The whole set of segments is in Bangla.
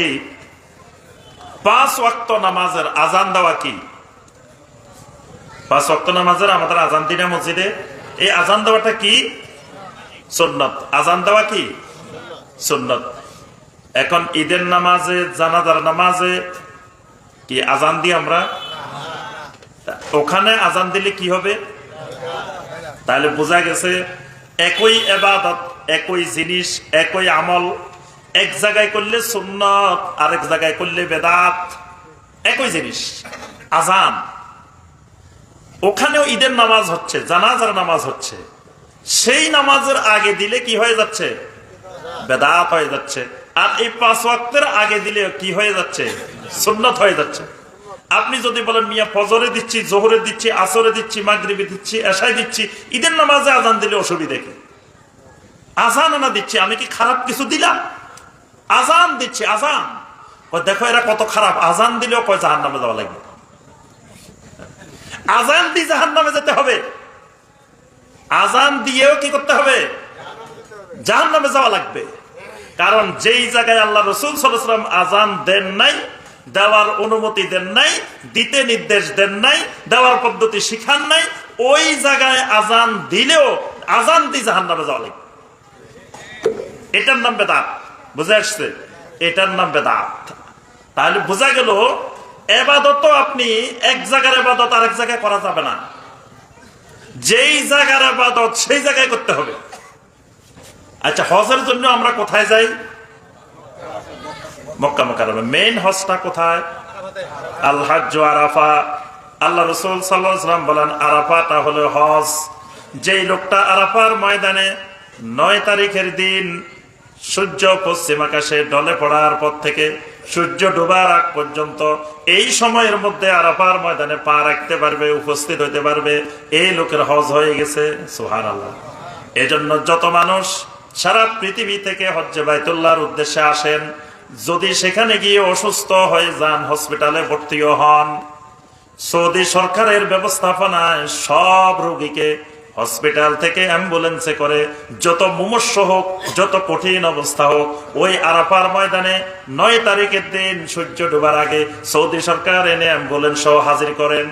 দেখি পাঁচ ওয়াক্ত নামাজের আজান দেওয়া কি? পাঁচ ওয়াক্ত নামাজের আমাদের আজান দিনা মসজিদে, এই আজান দেওয়াটা কি? সুন্নত। আজান দেওয়া কি? সুন্নত। এখন ঈদের নামাজে, জানাজার নামাজে কি আজান দিই আমরা? ওখানে আজান দিলে কি হবে? তাহলে বোঝা গেছে, একই এবাদত, একই জিনিস, একই আমল এক জায়গায় করলে সুন্নত, আরেক জায়গায় করলে বেদাত। একই জিনিস, আজান। ওখানেও ঈদের নামাজ হচ্ছে, জানাজার নামাজ হচ্ছে। সেই নামাজের আগে দিলে কি হয়ে যাচ্ছে? বেদাত হয়ে যাচ্ছে। আর এই পাঁচ ওয়াক্তের আগে দিলে কি হয়ে যাচ্ছে? সুন্নত হয়ে যাচ্ছে। আপনি যদি বলেন, মিয়া, ফজরে দিচ্ছি, জোহরে দিচ্ছি, আসরে দিচ্ছি, মাগরিবে দিচ্ছি এশাই দিচ্ছি, ঈদের নামাজে আজান দিলে অসুবিধা কি? আজান না দিচ্ছি, আমি কি খারাপ কিছু দিলাম? আজান দিচ্ছি, আজান। দেখো এরা কত খারাপ। আজান দিলেও কয় জাহান নামে যাওয়া লাগবে। আজান দিয়ে জাহান নামে যেতে হবে। আজান দিয়েও কি করতে হবে? জাহান নামে যাওয়া লাগবে। কারণ যেই জায়গায় আল্লাহ রসুল সাল্লাম আজান দেন নাই, দেওয়ার অনুমতি দেন নাই, দিতে নির্দেশ দেন নাই, দেওয়ার পদ্ধতি শিখান নাই, ওই জায়গায় আজান দিলেও আজান দিয়ে জাহান নামে যাওয়া লাগবে। এটার নাম বেদাত। বুঝে আসছে? এটার নাম বেদাত। তাহলে বোঝা গেল, এবাদত আপনি এক জায়গার এবাদত আরেক জায়গায় করা যাবে না। যেই জায়গার আবাদত সেই জায়গায় করতে হবে। আচ্ছা হজের জন্য আমরা কোথায় যাই? মক্কা মক্কারমে মেইন হজটা কোথায়? আল্লাহ আরাফা। আল্লাহ রসুল সাল্লাম বলেন, আরাফাটা হলো হজ। যেই লোকটা আরাফার ময়দানে নয় তারিখের দিন সূর্য পশ্চিম আকাশে ডলে পড়ার পর থেকে সূর্য ডোবার আগ পর্যন্ত এই সময়ের মধ্যে আরাফার ময়দানে পা রাখতে পারবে, উপস্থিত হইতে পারবে। এই লোকের হজ হয়ে গেছে। সোহান আল্লাহ এজন্য যত মানুষ সারা পৃথিবী থেকে হজ্জে বাইতুল্লাহর উদ্দেশ্যে আসেন, যদি সেখানে গিয়ে অসুস্থ হয়ে যান, হসপিটালে ভর্তিও হন, সৌদি সরকারের ব্যবস্থাপনায় সব রোগীকে হসপিটাল থেকে অ্যাম্বুলেন্সে করে যত মুমস্য হোক, যত কঠিন অবস্থা হোক, ওই আরাফার ময়দানে নয় তারিখের দিন সূর্য ডোবার আগে সৌদি সরকার এনে অ্যাম্বুলেন্স সহ হাজির করেন।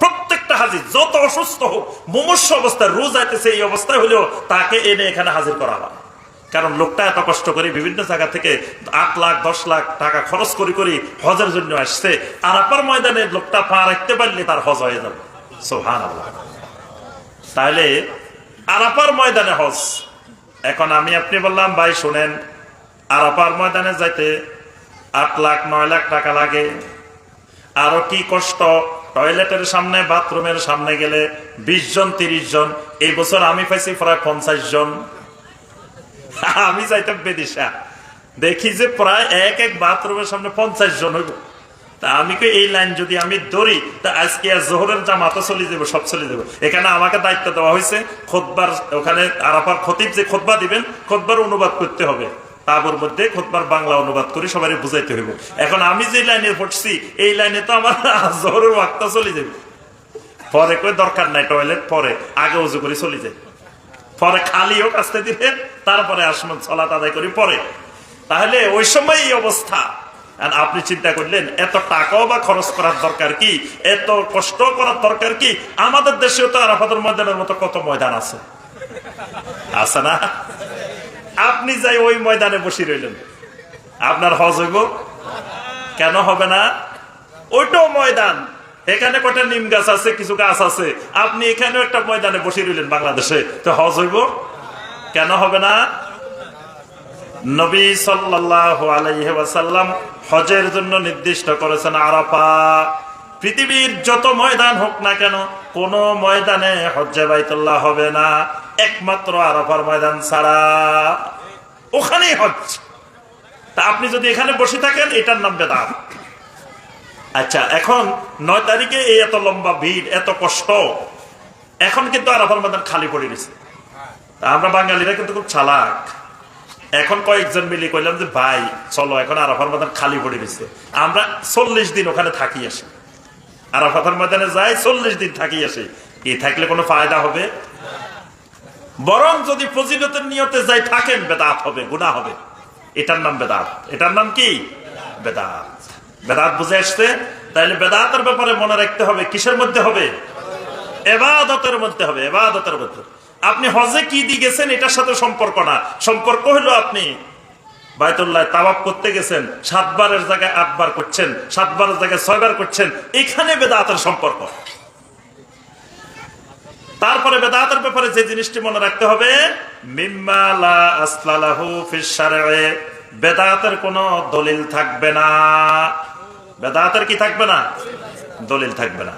প্রত্যেকটা হাজির যত অসুস্থ হোক, মুমস্য অবস্থায় রোজ আইতেছে, এই অবস্থায় হলেও তাকে এনে এখানে হাজির করা হয়। কারণ লোকটা এত কষ্ট করে বিভিন্ন জায়গা থেকে আট লাখ, দশ লাখ টাকা খরচ করি করি হজের জন্য আসছে। আর আপার ময়দানে লোকটা পা রাখতে পারলে তার হজ হয়ে যাবে। সোহান আল্লাহ তাহলে আরাপার ময়দানে হজ। এখন আমি আপনি বললাম, ভাই, শুনেন আরাপার ময়দানে যাইতে আট লাখ, নয় লাখ টাকা লাগে। আরও কি কষ্ট? টয়লেটের সামনে, বাথরুমের সামনে গেলে বিশ জন, তিরিশ জন। এই বছর আমি পাইছি প্রায় পঞ্চাশ জন। আমি যাইতাম বেদিশা। দেখি যে প্রায় এক এক বাথরুমের সামনে পঞ্চাশ জন হইব। তা আমি কে এই লাইন যদি আমি ধরি, তা আজকে আর জোহরের জামাতও চলে যাব, সব চলে যাব। এখানে আমাকে দায়িত্ব দেওয়া হয়েছে, খোদবার, ওখানে আরাফার খতিব যে খোদবা দিবেন, খোদবার অনুবাদ করতে হবে। তাবর মধ্যে খোদবার বাংলা অনুবাদ করে সবাই বুঝাইতে হইব। এখন আমি যে লাইনে পড়ছি, এই লাইনে তো আমার জোহরের ওয়াক্তা চলে যাবে। পরে কই, দরকার নাই, টয়লেট পরে, আগে উজু করে চলে যায় পরে খালি হোক, আসতে দিলে তারপরে আসমান চলাত আদায় করি, পরে। তাহলে ওই সময় এই অবস্থা। আর আপনি চিন্তা করলেন, এত টাকাও বা খরচ করার দরকার কি? এত কষ্ট করার দরকার কি? আমাদের দেশেও তো আরাফাতের ময়দানের মতো কত ময়দান আছে? আছে না? আপনি যাই ওই ময়দানে বসে রইলেন। আপনার হজ হইব? কেন হবে না? ওইটাও ময়দান। এখানে কটা নিম গাছ আছে, কিছু গাছ আছে। আপনি এখানেও একটা ময়দানে বসে রইলেন বাংলাদেশে। তো হজ হইব? কেন হবে না? নবী সাল্লাহ আলাইসাল্লাম হজের জন্য নির্দিষ্ট করেছেন আরাফা। পৃথিবীর যত ময়দান হোক না কেন, কোন ময়দানে হজ্জে বাইতুল্লাহ হবে না, একমাত্র আরাফার ময়দান ছাড়া। ওখানেই হজ তা আপনি যদি এখানে বসে থাকেন, এটার নাম বেদাত। আচ্ছা এখন নয় তারিখে এই এত লম্বা ভিড়, এত কষ্ট, এখন কিন্তু আরাফার ময়দান খালি পড়ে গেছে। আমরা বাঙালিরা কিন্তু খুব চালাক। এখন কয়েকজন মিলে কইলাম যে, ভাই, চলো, এখন আরাফার ময়দান খালি পড়ে গেছে। আমরা চল্লিশ দিন ওখানে থাকি আসি। আরাফাতের ময়দানে যাই, চল্লিশ দিন থাকি আসি। কি থাকলে কোনো ফায়দা হবে? বরং যদি ফজিলতের নিয়তে যাই, থাকেন, বেদাত হবে গুণা হবে। এটার নাম বেদাত। এটার নাম কি? বেদাত। বেদাত বুঝে আসছে? তাইলে বেদাতের ব্যাপারে মনে রাখতে হবে, কিসের মধ্যে হবে? এবাদতের মধ্যে হবে, এবাদতের মধ্যে। আপনি হজে কি দিয়ে গেছেন, এটার সাথে সম্পর্ক না। সম্পর্ক হলো আপনি বাইতুল্লাহ তাবাব করতে গেছেন, সাতবারের জায়গায় আটবার করছেন, সাতবারের জায়গায় ছয়বার করছেন, এখানে বেদাতের সম্পর্ক। তারপরে বেদাতের ব্যাপারে যে জিনিসটি মনে রাখতে হবে বেদাতের কোনো দলিল থাকবে না। বেদাতের কি থাকবে না? দলিল থাকবে না।